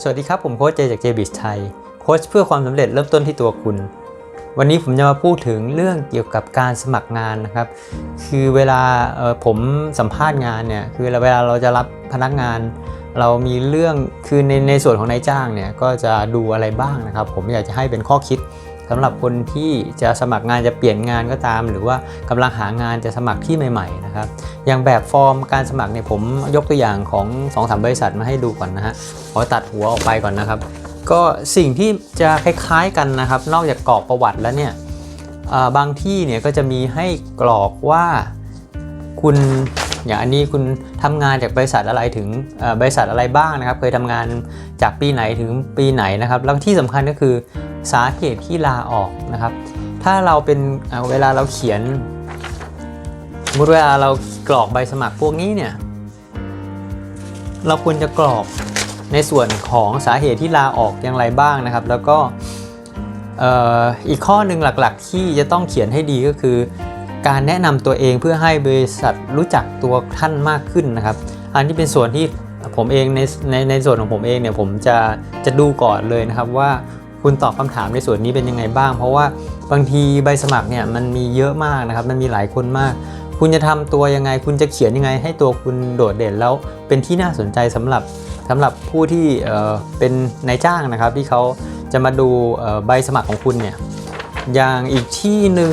สวัสดีครับ ผมโค้ชเจจากเจบิชไทยโค้ชเพื่อความสำเร็จเริ่มต้นที่ตัวคุณ วันนี้ผมจะมาพูดถึงเรื่องเกี่ยวกับการสมัครงานนะครับ คือเวลาผมสัมภาษณ์งานเนี่ยคือเวลาเราจะรับพนักงาน เรามีเรื่องคือในในส่วนของนายจ้างเนี่ยก็จะดูอะไรบ้างนะครับ ผมอยากจะให้เป็นข้อคิด สำหรับคนที่จะสมัครงานจะเปลี่ยนงานก็ตาม หรือว่ากำลังหางานจะสมัครที่ใหม่ๆนะครับอย่างแบบฟอร์มการสมัครเนี่ยผมยกตัวอย่างของ2อสบริษัทมาให้ดูก่อนนะฮะขอตัดหัวออกไปก่อนนะครับ ก็สิ่งที่จะคล้ายๆกันนะครับ นอกจากกรอกประวัติแล้วเนี่ยบางที่เนี่ยก็จะมีให้กรอกว่าคุณ อย่างอันนี้คุณทำงานจากบริษัทอะไรถึงบริษัทอะไรบ้างนะครับ เคยทำงานจากปีไหนถึงปีไหนนะครับ แล้วที่สำคัญก็คือสาเหตุที่ลาออกนะครับ ถ้าเราเป็นเวลาเราเขียนสมมติเวลาเรากรอกใบสมัครพวกนี้เนี่ยเราควรจะกรอกในส่วนของสาเหตุที่ลาออกอย่างไรบ้างนะครับ แล้วก็อีกข้อหนึ่งหลักๆ ที่จะต้องเขียนให้ดีก็คือ การแนะนำตัวเองเพื่อให้บริษัทรู้จักตัวท่านมากขึ้นนะครับ อันที่เป็นส่วนที่ผมเองในในในส่วนของผมเองเนี่ยผมจะจะดูก่อนเลยนะครับว่าคุณตอบคำถามในส่วนนี้เป็นยังไงบ้าง เพราะว่าบางทีใบสมัครเนี่ยมันมีเยอะมากนะครับ มันมีหลายคนมาก คุณจะทำตัวยังไง คุณจะเขียนยังไง ให้ตัวคุณโดดเด่นแล้วเป็นที่น่าสนใจสำหรับสำหรับผู้ที่เอ่อเป็นนายจ้างนะครับ ที่เขาจะมาดูใบสมัครของคุณเนี่ยอย่างอีกที่หนึ่ง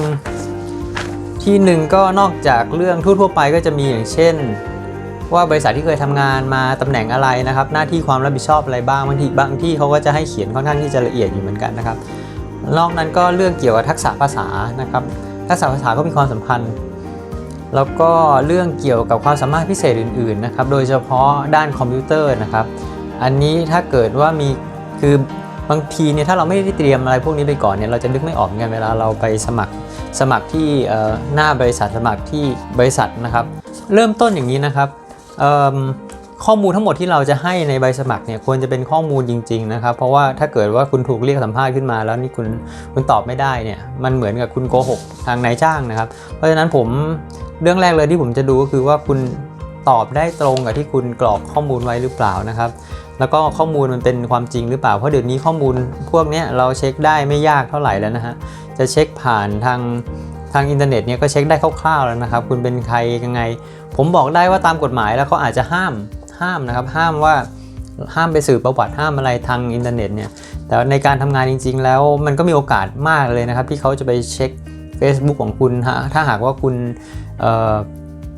ที่หนึ่งก็นอกจากเรื่องทั่วๆไปก็จะมีอย่างเช่น ว่าบริษัทที่เคยทำงานมาตำแหน่งอะไรนะครับ หน้าที่ความรับผิดชอบอะไรบ้างบางทีบางที่เขาก็จะให้เขียนค่อนข้างที่จะละเอียดอยู่เหมือนกันนะครับ นอกนั้นก็เรื่องเกี่ยวกับทักษะภาษานะครับทักษะภาษาก็มีความสำคัญ แล้วก็เรื่องเกี่ยวกับความสามารถพิเศษอื่นๆนะครับโดยเฉพาะด้านคอมพิวเตอร์นะครับ อันนี้ถ้าเกิดว่ามีคือบางทีเนี่ยถ้าเราไม่ได้เตรียมอะไรพวกนี้ไปก่อนเนี่ยเราจะนึกไม่ออกเหมือนกันเวลาเราไปสมัคร สมัครที่หน้าบริษัทสมัครที่บริษัทนะครับ เริ่มต้นอย่างนี้นะครับข้อมูลทั้งหมดที่เราจะให้ในใบสมัครเนี่ยควรจะเป็นข้อมูลจริง ๆ นะครับ เพราะว่าถ้าเกิดว่าคุณถูกเรียกสัมภาษณ์ขึ้นมา แล้วนี่คุณคุณตอบไม่ได้เนี่ยมันเหมือนกับคุณโกหกทางนายจ้างนะครับ เพราะฉะนั้นผมเรื่องแรกเลยที่ผมจะดูก็คือว่าคุณตอบได้ตรงกับที่คุณกรอกข้อมูลไว้หรือเปล่านะครับ แล้วก็ข้อมูลมันเป็นความจริงหรือเปล่าเพราะเดี๋ยวนี้ข้อมูลพวกเนี้ยเราเช็คได้ไม่ยากเท่าไหร่แล้วนะฮะ จะเช็คผ่านทางทางอินเทอร์เน็ตเนี่ยก็เช็คได้คร่าวๆแล้วนะครับ คุณเป็นใครยังไง ผมบอกได้ว่าตามกฎหมายแล้วเขาอาจจะห้ามห้ามนะครับ ห้ามว่าห้ามไปสื่อประวัติห้ามอะไรทางอินเทอร์เน็ตเนี่ยแต่ในการทำงานจริง ๆ แล้วมันก็มีโอกาสมากเลยนะครับ ที่เขาจะไปเช็ค Facebook ของคุณฮะถ้าหากว่าคุณ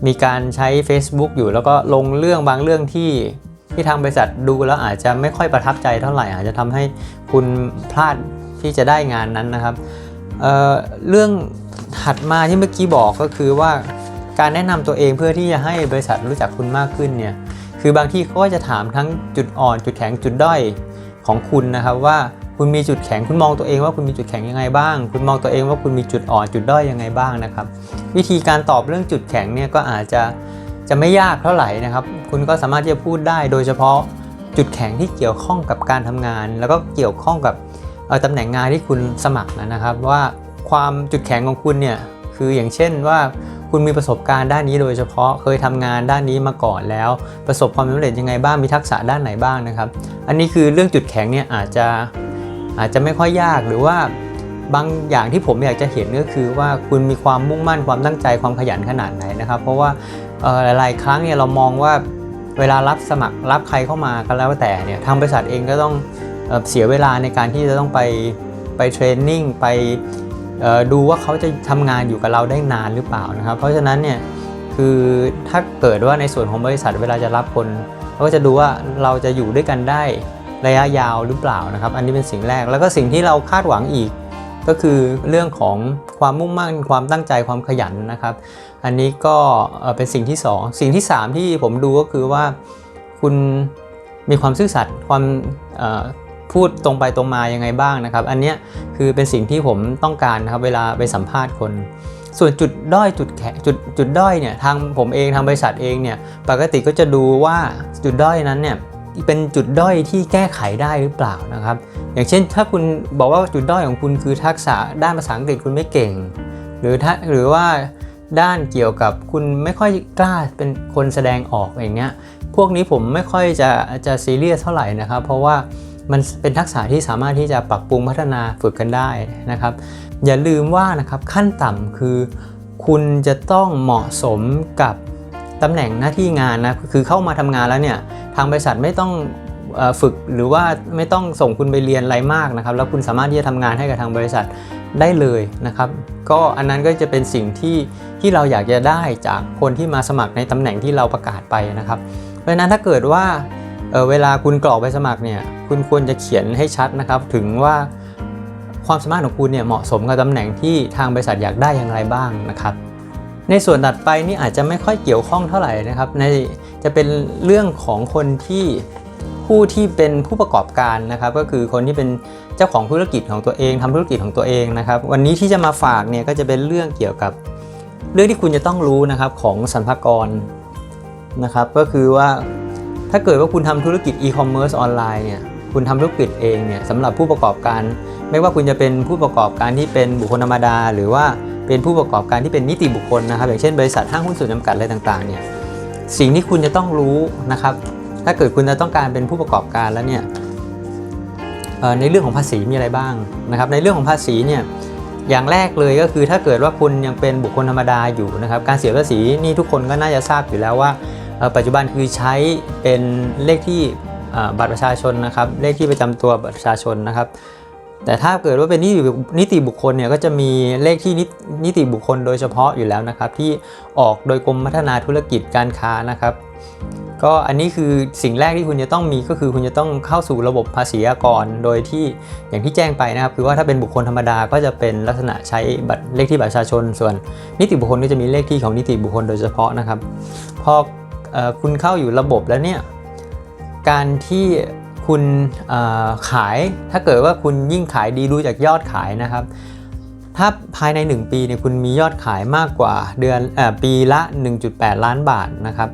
มีการใช้ Facebook อยู่แล้วก็ลงเรื่องบางเรื่องที่ที่ทางบริษัทดูแล้วอาจจะไม่ค่อยประทับใจเท่าไหร่อาจจะทำให้คุณพลาดที่จะได้งานนั้นนะครับ เเรื่องถัดมาที่เมื่อกี้บอกก็คือว่าการแนะนำตัวเองเพื่อที่จะให้บริษัทรู้จักคุณมากขึ้นเนี่ยคือบางที่เขาก็จะถามทั้งจุดอ่อนจุดแข็งจุดด้อยของคุณนะครับว่าคุณมีจุดแข็งคุณมองตัวเองว่าคุณมีจุดแข็งยังไงบ้าง คุณมองตัวเองว่าคุณมีจุดอ่อนจุดด้อยยังไงบ้างนะครับ วิธีการตอบเรื่องจุดแข็งเนี่ยก็อาจจะจะไม่ยากเท่าไหร่นะครับ คุณก็สามารถที่จะพูดได้โดยเฉพาะจุดแข็งที่เกี่ยวข้องกับการทำงาน แล้วก็เกี่ยวข้องกับ ตำแหน่งงานที่คุณสมัครนะครับว่าความจุดแข็งของคุณเนี่ยคืออย่างเช่นว่าคุณมีประสบการณ์ด้านนี้โดยเฉพาะเคยทำงานด้านนี้มาก่อนแล้ว ประสบความสำเร็จยังไงบ้างมีทักษะด้านไหนบ้างนะครับ อันนี้คือเรื่องจุดแข็งเนี่ยอาจจะอาจจะไม่ค่อยยากหรือว่าบางอย่างที่ผมอยากจะเห็นก็คือว่าคุณมีความมุ่งมั่นความตั้งใจความขยันขนาดไหนนะครับ เพราะว่าหลาย ๆ ครั้งเนี่ยเรามองว่าเวลารับสมัครรับใครเข้ามาก็แล้วแต่เนี่ยทางบริษัทเองก็ต้อง เสียเวลาในการที่จะต้องไปไปเทรนนิ่งไปดูว่าเขาจะทำงานอยู่กับเราได้นานหรือเปล่านะครับ เพราะฉะนั้นเนี่ยคือถ้าเกิดว่าในส่วนของบริษัทเวลาจะรับคนเขาก็จะดูว่าเราจะอยู่ด้วยกันได้ระยะยาวหรือเปล่านะครับ อันนี้เป็นสิ่งแรกแล้วก็สิ่งที่เราคาดหวังอีก ก็คือเรื่องของความมุ่งมั่นความตั้งใจความขยันนะครับ อันนี้ก็เป็นสิ่งที่ 2 สิ่งที่ 3 ที่ผมดูก็คือว่าคุณมีความซื่อสัตย์ความ พูดตรงไปตรงมายังไงบ้างนะครับ อันเนี้ยคือเป็นสิ่งที่ผมต้องการนะครับเวลาไปสัมภาษณ์คน ส่วนจุดด้อยจุดแข็งจุดจุดด้อยเนี่ยทางผมเองทางบริษัทเองเนี่ยปกติก็จะดูว่าจุดด้อยนั้นเนี่ยเป็นจุดด้อยที่แก้ไขได้หรือเปล่านะครับ อย่างเช่น ถ้าคุณบอกว่าจุดด้อยของคุณคือทักษะด้านภาษาอังกฤษคุณไม่เก่ง หรือถ้าหรือว่าด้านเกี่ยวกับคุณไม่ค่อยกล้าเป็นคนแสดงออกอย่างเงี้ยพวกนี้ผมไม่ค่อยจะจะซีเรียสเท่าไหร่นะครับ เพราะว่า มันเป็นทักษะที่สามารถที่จะปรับปรุงพัฒนาฝึกกันได้นะครับ อย่าลืมว่านะครับขั้นต่ำคือ คุณจะต้องเหมาะสมกับตำแหน่งหน้าที่งานนะคือเข้ามาทำงานแล้วเนี่ยทางบริษัทไม่ต้องฝึกหรือว่าไม่ต้องส่งคุณไปเรียนอะไรมากนะครับ แล้วคุณสามารถที่จะทำงานให้กับทางบริษัทได้เลยนะครับ ก็อันนั้นก็จะเป็นสิ่งที่ที่เราอยากจะได้จากคนที่มาสมัครในตำแหน่งที่เราประกาศไปนะครับ เพราะฉะนั้นถ้าเกิดว่า เเวลาคุณกรอกใบสมัครเนี่ยคุณควรจะเขียนให้ชัดนะครับ ถึงว่าความสามารถของคุณเนี่ยเหมาะสมกับตำแหน่งที่ทางบริษัทอยากได้อย่างไรบ้างนะครับ ในส่วนถัดไปนี่อาจจะไม่ค่อยเกี่ยวข้องเท่าไหร่นะครับ ในจะเป็นเรื่องของคนที่ผู้ที่เป็นผู้ประกอบการนะครับ ก็คือคนที่เป็นเจ้าของธุรกิจของตัวเองทำธุรกิจของตัวเองนะครับ วันนี้ที่จะมาฝากเนี่ยก็จะเป็นเรื่องเกี่ยวกับ เรื่องที่คุณจะต้องรู้นะครับของสรรพากรนะครับ ก็คือว่า ถ้าเกิดว่าคุณทำธุรกิจอีคอมเมิร์ซออนไลน์เนี่ยคุณทำธุรกิจเองเนี่ยสำหรับผู้ประกอบการ ไม่ว่าคุณจะเป็นผู้ประกอบการที่เป็นบุคคลธรรมดา หรือว่าเป็นผู้ประกอบการที่เป็นนิติบุคคลนะครับ อย่างเช่นบริษัทห้างหุ้นส่วนจำกัดอะไรต่างๆเนี่ยสิ่งที่คุณจะต้องรู้นะครับ ถ้าเกิดคุณจะต้องการเป็นผู้ประกอบการแล้วเนี่ยในเรื่องของภาษีมีอะไรบ้างนะครับ ในเรื่องของภาษีเนี่ยอย่างแรกเลยก็คือถ้าเกิดว่าคุณยังเป็นบุคคลธรรมดาอยู่นะครับ การเสียภาษีนี่ทุกคนก็น่าจะทราบอยู่แล้วว่า ปัจจุบันคือใช้เป็นเลขที่บัตรประชาชนนะครับ เลขที่ประจำตัวบัตรประชาชนนะครับ แต่ถ้าเกิดว่าเป็นนิตินิติบุคคลเนี่ยก็จะมีเลขที่นิติบุคคลโดยเฉพาะอยู่แล้วนะครับ ที่ออกโดยกรมพัฒนาธุรกิจการค้านะครับก็อันนี้คือสิ่งแรกที่คุณจะต้องมีก็คือคุณจะต้องเข้าสู่ระบบภาษีอากร โดยที่อย่างที่แจ้งไปนะครับ คือว่าถ้าเป็นบุคคลธรรมดาก็จะเป็นลักษณะใช้บัตรเลขที่บัตรประชาชน ส่วนนิติบุคคลก็จะมีเลขที่ของนิติบุคคลโดยเฉพาะนะครับ พอ คุณเข้าอยู่ระบบแล้วเนี่ยการที่คุณขายถ้าเกิดว่าคุณยิ่งขายดีดูจากยอดขายนะครับ ถ้าภายใน 1 ปีเนี่ยคุณมียอดขายมากกว่าเดือนอปีละ 1.8 ล้านบาทนะครับ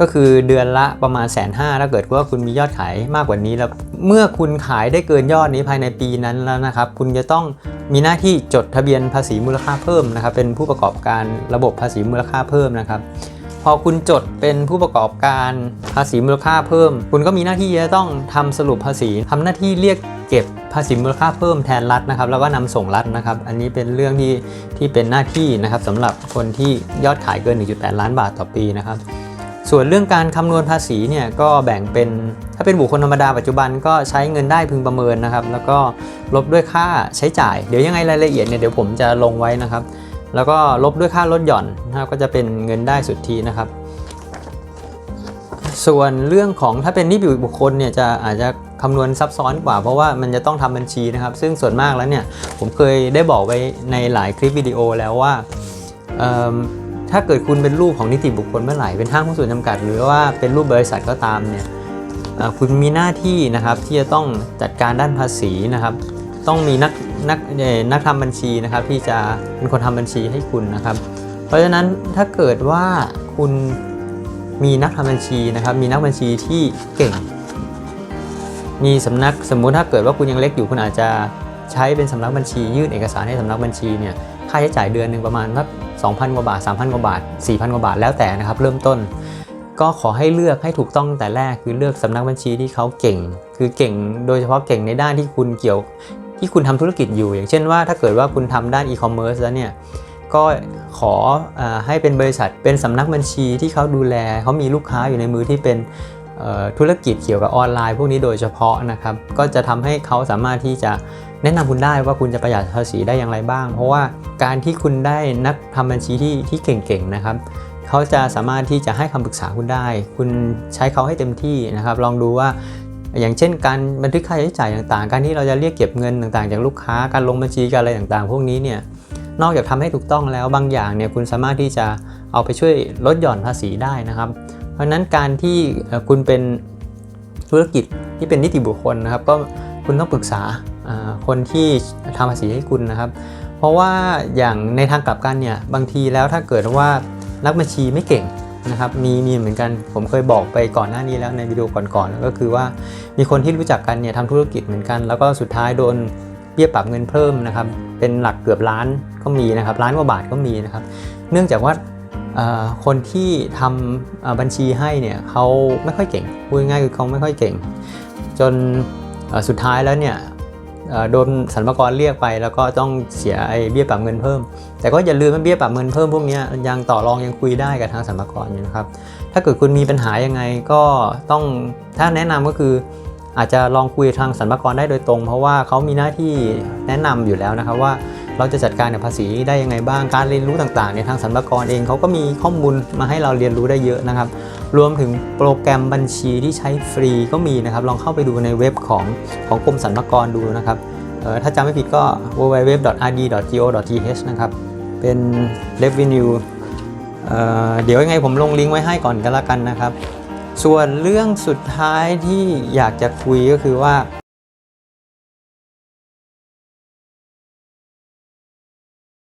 ก็คือเดือนละประมาณแสนห้าถ้าเกิดว่าคุณมียอดขายมากกว่านี้แล้วเมื่อคุณขายได้เกินยอดนี้ภายในปีนั้นแล้วนะครับ คุณจะต้องมีหน้าที่จดทะเบียนภาษีมูลค่าเพิ่มนะครับ เป็นผู้ประกอบการระบบภาษีมูลค่าเพิ่มนะครับ พอคุณจดเป็นผู้ประกอบการภาษีมูลค่าเพิ่ม คุณก็มีหน้าที่จะต้องทำสรุปภาษีทำหน้าที่เรียกเก็บภาษีมูลค่าเพิ่มแทนรัฐนะครับ แล้วก็นำส่งรัฐนะครับ อันนี้เป็นเรื่องที่ที่เป็นหน้าที่นะครับสำหรับคนที่ยอดขายเกิน 1.8 ล้านบาทต่อปีนะครับ ส่วนเรื่องการคำนวณภาษีเนี่ยก็แบ่งเป็นถ้าเป็นบุคคลธรรมดาปัจจุบันก็ใช้เงินได้พึงประเมินนะครับ แล้วก็ลบด้วยค่าใช้จ่าย เดี๋ยวยังไงรายละเอียดเนี่ยเดี๋ยวผมจะลงไว้นะครับ แล้วก็ลบด้วยค่าลดหย่อนนะครับก็จะเป็นเงินได้สุทธินะครับ ส่วนเรื่องของถ้าเป็นนิติบุคคลเนี่ยจะอาจจะคำนวณซับซ้อนกว่าเพราะว่ามันจะต้องทำบัญชีนะครับ ซึ่งส่วนมากแล้วเนี่ยผมเคยได้บอกไว้ในหลายคลิปวิดีโอแล้วว่าถ้าเกิดคุณเป็นรูปของนิติบุคคลเมื่อไหร่เป็นห้างหุ้นส่วนจำกัด หรือว่าเป็นรูปบริษัทก็ตามเนี่ยคุณมีหน้าที่นะครับที่จะต้องจัดการด้านภาษีนะครับ ต้องมีนักนักเอ่อนักทำบัญชีนะครับ ที่จะเป็นคนทำบัญชีให้คุณนะครับ เพราะฉะนั้นถ้าเกิดว่าคุณมีนักทำบัญชีนะครับ มีนักบัญชีที่เก่ง มีสำนักสมมุติถ้าเกิดว่าคุณยังเล็กอยู่คุณอาจจะใช้เป็นสำนักบัญชี ยื่นเอกสารให้สำนักบัญชีเนี่ยค่าใช้จ่ายเดือนหนึ่งประมาณสัก2,000 กว่าบาท 3,000 กว่าบาท 4,000 กว่าบาทแล้วแต่นะครับ เริ่มต้น ก็ขอให้เลือกให้ถูกต้องตั้งแต่แรกคือเลือกสำนักบัญชีที่เขาเก่ง คือเก่งโดยเฉพาะเก่งในด้านที่คุณเกี่ยว ที่คุณทำธุรกิจอยู่ อย่างเช่นว่าถ้าเกิดว่าคุณทำด้านอีคอมเมิร์ซแล้วเนี่ยก็ขออให้เป็นบริษัทเป็นสำนักบัญชีที่เขาดูแลเขามีลูกค้าอยู่ในมือที่เป็นธุรกิจเกี่ยวกับออนไลน์พวกนี้โดยเฉพาะนะครับก็จะทำให้เขาสามารถที่จะแนะนำคุณได้ว่าคุณจะประหยัดภาษีได้อย่างไรบ้าง เพราะว่าการที่คุณได้นักทำบัญชีที่ที่เก่งๆนะครับเขาจะสามารถที่จะให้คำปรึกษาคุณได้ คุณใช้เขาให้เต็มที่นะครับ ลองดูว่า อย่างเช่นการบันทึกค่าใช้จ่ายต่างๆ การที่เราจะเรียกเก็บเงินต่างๆ จากลูกค้า การลงบัญชีการอะไรต่างๆ พวกนี้เนี่ย นอกจากทำให้ถูกต้องแล้วบางอย่างเนี่ยคุณสามารถที่จะเอาไปช่วยลดหย่อนภาษีได้นะครับ เพราะฉะนั้นการที่คุณเป็นธุรกิจที่เป็นนิติบุคคลนะครับ ก็คุณต้องปรึกษาคนที่ทำภาษีให้คุณนะครับ เพราะว่าอย่างในทางกลับกันเนี่ยบางทีแล้วถ้าเกิดว่านักบัญชีไม่เก่ง นะครับมีมีเหมือนกันผมเคยบอกไปก่อนหน้านี้แล้วในวิดีโอก่อนๆแล้วก็คือว่ามีคนที่รู้จักกันเนี่ยทำธุรกิจเหมือนกัน แล้วก็สุดท้ายโดนเบี้ยปรับเงินเพิ่มนะครับเป็นหลักเกือบล้านก็มีนะครับล้านกว่าบาทก็มีนะครับ เนื่องจากว่าคนที่ทำเอ่อบัญชีให้เนี่ยเขาไม่ค่อยเก่งพูดง่ายๆคือเขาไม่ค่อยเก่ง จนสุดท้ายแล้วเนี่ย โดนสรรพากรเรียกไป แล้วก็ต้องเสียไอ้เบี้ยปรับเงินเพิ่ม แต่ก็อย่าลืมว่าเบี้ยปรับเงินเพิ่มพวกนี้ยังต่อรองยังคุยได้กับทางสรรพากรอยู่นะครับ ถ้าเกิดคุณมีปัญหายังไงก็ต้องถ้าแนะนำก็คืออาจจะลองคุยทางสรรพากรได้โดยตรง เพราะว่าเขามีหน้าที่แนะนำอยู่แล้วนะครับว่าเราจะจัดการกับภาษีได้ยังไงบ้างการเรียนรู้ต่างๆเนี่ยทางสรรพากรเองเขาก็มีข้อมูลมาให้เราเรียนรู้ได้เยอะนะครับ รวมถึงโปรแกรมบัญชีที่ใช้ฟรีก็มีนะครับ ลองเข้าไปดูในเว็บของของกรมสรรพากรดูนะครับเออถ้าจำไม่ผิดก็ www.rd.go.th นะครับ เป็น revenue เเดี๋ยวยังไงผมลงลิงก์ไว้ให้ก่อนก็แล้วกันนะครับ ส่วนเรื่องสุดท้ายที่อยากจะคุยก็คือว่า